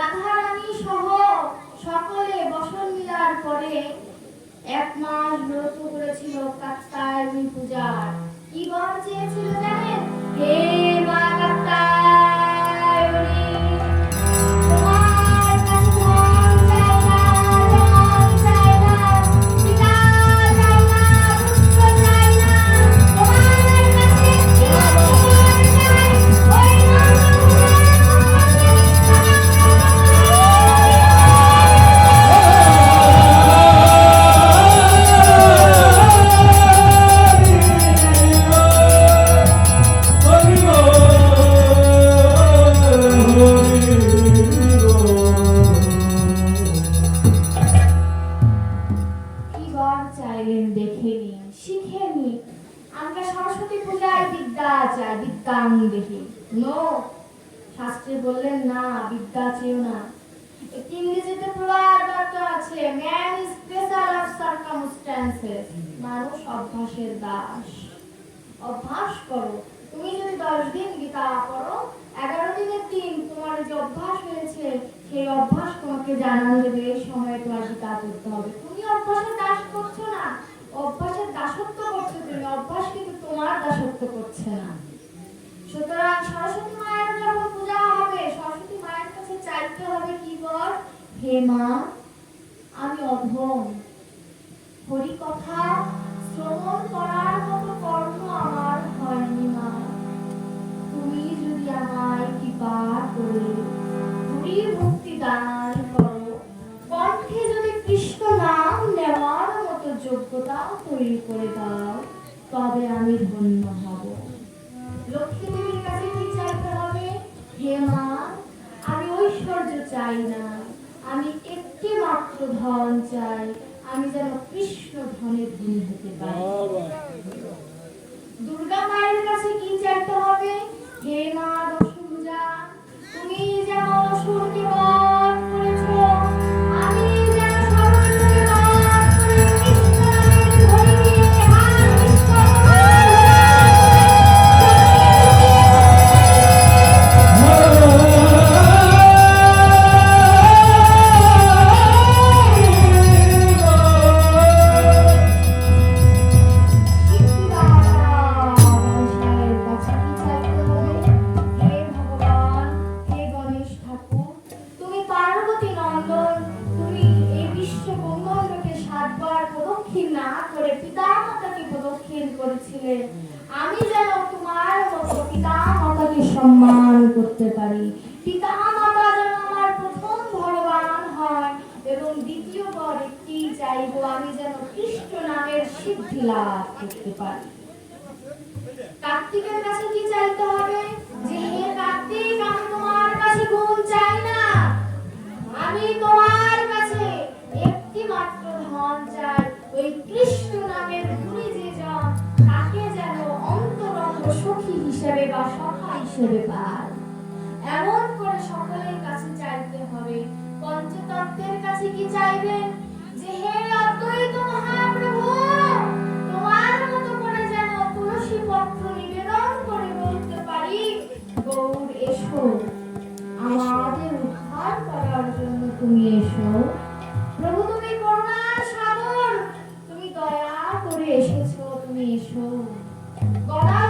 রাধারানী সহ সকলে বসন মিলার পরে এক মাস ব্রত করেছিল কাত্তায়নী পূজার। কি বর চেয়েছিল জানেন? হে সার্কামস্ট্যান্সেস মানুষ অভ্যাসের দাস। অভ্যাস করো। তুমি যদি দশ দিন গীতা পড়ো, এগারো দিনের দিন তোমার যে অভ্যাস হয়েছে, সেই অভ্যাস তোমাকে জানান দেবে, এই সময়ে তোমার গীতা পড়তে হবে। তুমি অভ্যাসের দাস করছ না, অভ্যাসের দাসত্ব করছ তুমি, অভ্যাস কিন্তু তোমার দাসত্ব করছে না। সুতরাং সরস্বতী মায়ের যখন পূজা হবে, সরস্বতী মায়ের কাছে চাইতে হবে কি বল? হে মা, আমি অধম। হরি কথা শ্রবণ করার মতো কর্ম আমার হয়নি মা। তুমি যদি আমায় কৃপা করে হরি ভক্তি দান করো, কণ্ঠে যদি কৃষ্ণ নাম নেওয়ার মতো যোগ্যতা তৈরি করে দাও, তবে আমি ধন্য হব। লক্ষ্মী দেবীর কাছে কি চাইতে হবে? হে মা, আমি ঐশ্বর্য চাই না। আমি একটি মাত্র ধন চাই। আমি যেন কৃষ্ণ ধনের দিন হতে পারি। সাতবার প্রদক্ষিণ না করে পিতা মাতাকে প্রদক্ষিণ করেছিলে। আমি যেন তোমার মতো পিতা মাতাকে সম্মান করতে পারি। পিতা মাতা যেন আমার প্রথম ভগবান হয় এবং দ্বিতীয় বর একটি চাইব আমি যেন কৃষ্ণ নামের সিদ্ধি লাভ করতে পারি। কার্তিকের কাছে কি চাইতে হবে কাছে কি চাইবেন যে হে অদ্বৈত মহাপ্রভু, তোমার মতো করে যেন তুলসী পত্র নিবেদন করে বলতে পারি। গৌর, এসো। আমাদের উদ্ধার করার জন্য তুমি এসো। প্রভু, তুমি করুণার সাগর, তুমি দয়া করে এসেছ, তুমি এসো। গদাধরের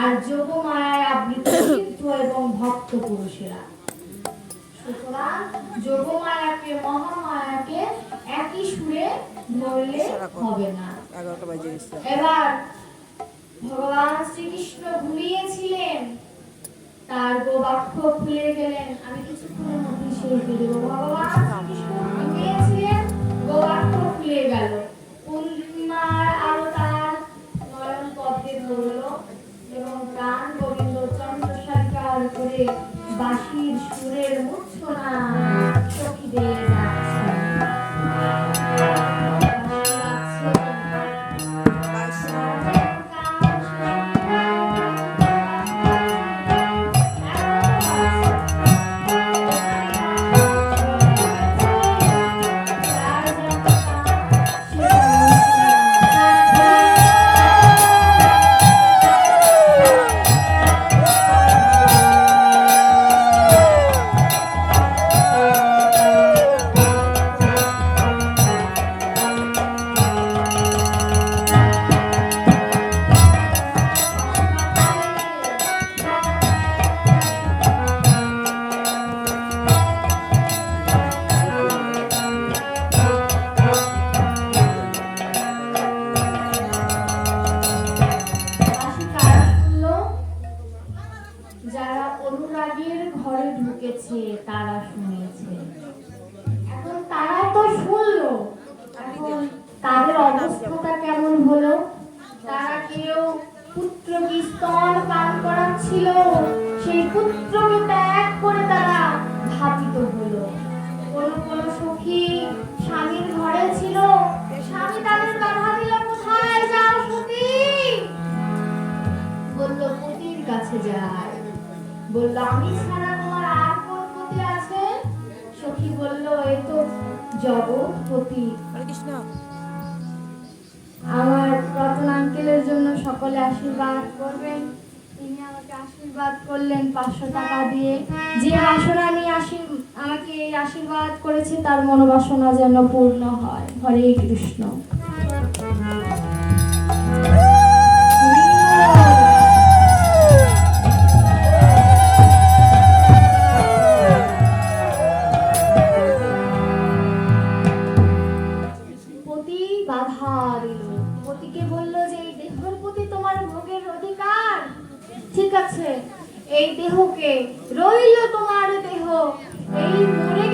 আর যোগমায়ায় আবৃত সিদ্ধ এবং ভক্ত পুরুষেরা। সুতরাং যোগমায়াকে মহামায়াকে একই সুরে ধরলে হবে না। এবার ভগবান শ্রীকৃষ্ণ ঘুমিয়েছিলেন। তার গোবাক্ষ খুলে গেলেন। আমি কিছু দেবো। ভগবান শ্রীকৃষ্ণ বাঁশির সুরের মূর্ছনা অবস্থাটা কেমন হলো? তারা কেউ পুত্রকে স্তন পান করাচ্ছিল, সেই পুত্রকে ত্যাগ করে তারা ধাপিত হলো। কোন কোন সখী স্বামীর ঘরে ছিল, স্বামী তাদের বাধা দিল, কোথায় যাও সতী বলল, পতির কাছে যায় বলল, আমি ছাড়া তোমার আর কোন পতি আছে? সখী বলল এই তো জগৎপতি কৃষ্ণ। আমার রতন আঙ্কেলের জন্য সকলে আশীর্বাদ করবেন। তিনি আমাকে আশীর্বাদ করলেন পাঁচশো টাকা দিয়ে। যে বাসনা আমি আশীর আমাকে এই আশীর্বাদ করেছে, তার মনোবাসনা যেন পূর্ণ হয়। হরে কৃষ্ণ। ঠিক আছে এই দেহকে রইল তোমার দেহ। এই মরে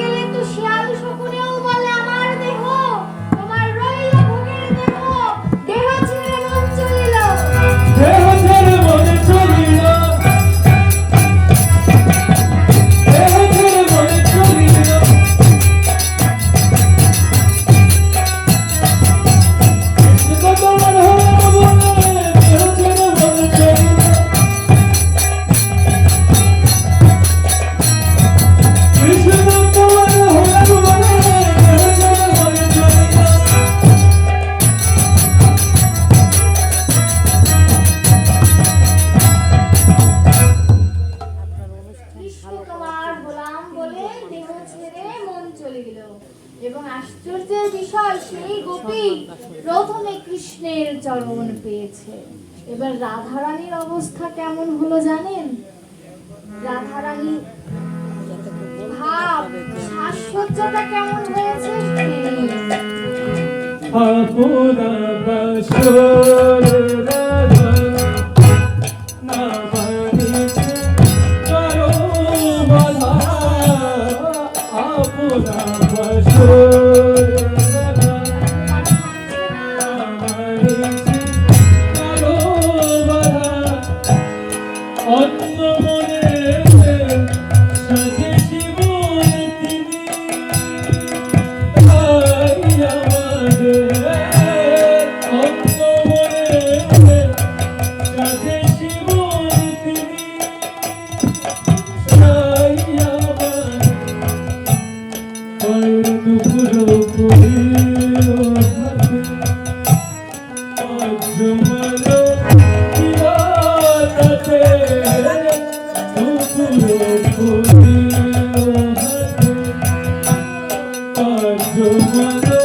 প্রথমে কৃষ্ণের চরণ পেয়েছে। এবার রাধারানীর অবস্থা কেমন হলো জানেন? রাধারানী ভাব, সাজসজ্জাটা কেমন হয়েছে Arjuna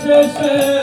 শেষে